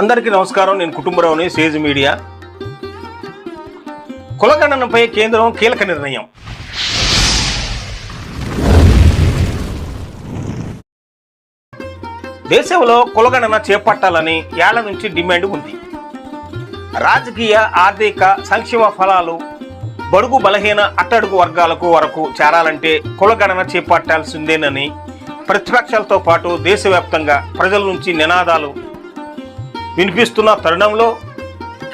అందరికీ నమస్కారం. నేను కుటుంబరావుని సేజ్ మీడియా. కులగణనపై కేంద్రం కీలక నిర్ణయం. దేశంలో కులగణన చేపట్టాలని ఏళ్ళ నుంచి డిమాండ్ ఉంది. రాజకీయ ఆర్థిక సంక్షేమ ఫలాలు బడుగు బలహీన అట్టడుగు వర్గాలకు వరకు చేరాలంటే కులగణన చేపట్టాల్సిందేనని ప్రతిపక్షాలతో పాటు దేశవ్యాప్తంగా ప్రజల నుంచి నినాదాలు వినిపిస్తున్న తరుణంలో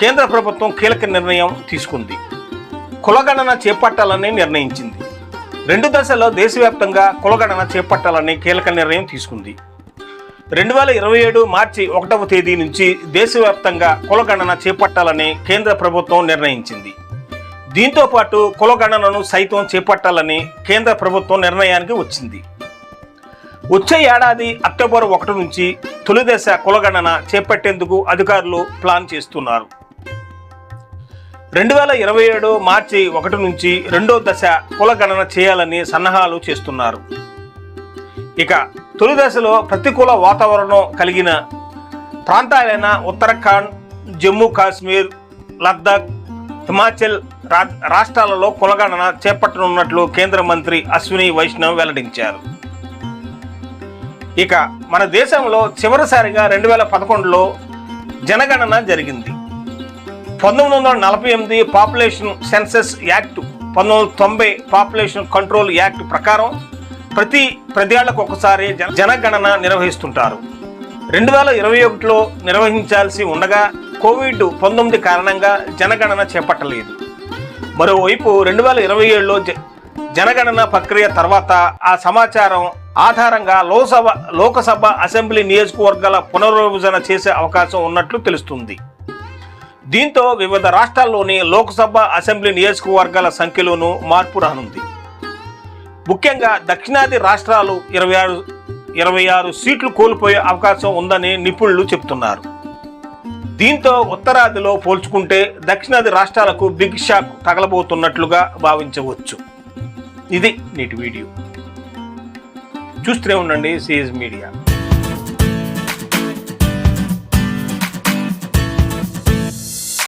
కేంద్ర ప్రభుత్వం కీలక నిర్ణయం తీసుకుంది. కులగణన చేపట్టాలని నిర్ణయించింది. రెండు దశల్లో దేశవ్యాప్తంగా కులగణన చేపట్టాలని కీలక నిర్ణయం తీసుకుంది. రెండు వేల ఇరవై ఏడు మార్చి ఒకటవ తేదీ నుంచి దేశవ్యాప్తంగా కులగణన చేపట్టాలని కేంద్ర ప్రభుత్వం నిర్ణయించింది. దీంతో పాటు కులగణనను సైతం చేపట్టాలని కేంద్ర ప్రభుత్వం నిర్ణయానికి వచ్చింది. వచ్చే ఏడాది అక్టోబర్ ఒకటి నుంచి తొలి దశ కులగణన చేపట్టేందుకు అధికారులు ప్లాన్ చేస్తున్నారు. రెండు వేల ఇరవై ఏడు మార్చి ఒకటి నుంచి రెండో దశ కులగణన చేయాలని సన్నాహాలు చేస్తున్నారు. ఇక తొలి దశలో ప్రతికూల వాతావరణం కలిగిన ప్రాంతాలైన ఉత్తరాఖండ్ జమ్మూ కాశ్మీర్ లద్దాఖ్ హిమాచల్ రా- రాష్ట్రాలలో కులగణన చేపట్టనున్నట్లు కేంద్ర మంత్రి అశ్విని వైష్ణవ్ వెల్లడించారు. ఇక మన దేశంలో చివరిసారిగా రెండు వేల పదకొండులో జనగణన జరిగింది. పంతొమ్మిది వందల నలభై ఎనిమిది పాపులేషన్ సెన్సస్ యాక్ట్ పంతొమ్మిది వందల తొంభై పాపులేషన్ కంట్రోల్ యాక్ట్ ప్రకారం ప్రతి పదేళ్ళకు ఒకసారి జన- జనగణన నిర్వహిస్తుంటారు. రెండు వేల ఇరవై ఒకటిలో నిర్వహించాల్సి ఉండగా కోవిడ్ పంతొమ్మిది కారణంగా జనగణన చేపట్టలేదు. మరోవైపు రెండు వేల ఇరవై ఏడులో జ- జనగణన ప్రక్రియ తర్వాత ఆ సమాచారం ఆధారంగా లోక్సభ లోకసభ అసెంబ్లీ నియోజకవర్గాల పునర్విభజన చేసే అవకాశం ఉన్నట్లు తెలుస్తుంది. దీంతో వివిధ రాష్ట్రాల్లోని లోక్సభ అసెంబ్లీ నియోజకవర్గాల సంఖ్యలోనూ మార్పు రానుంది. ముఖ్యంగా దక్షిణాది రాష్ట్రాలు ఇరవై ఆరు ఇరవై ఆరు సీట్లు కోల్పోయే అవకాశం ఉందని నిపుణులు చెబుతున్నారు దీంతో ఉత్తరాదిలో పోల్చుకుంటే దక్షిణాది రాష్ట్రాలకు బిగ్ షాక్ తగలబోతున్నట్లుగా భావించవచ్చు. ఇది నేటి వీడియో. చూస్తూనే ఉండండి సిఎస్ మీడియా.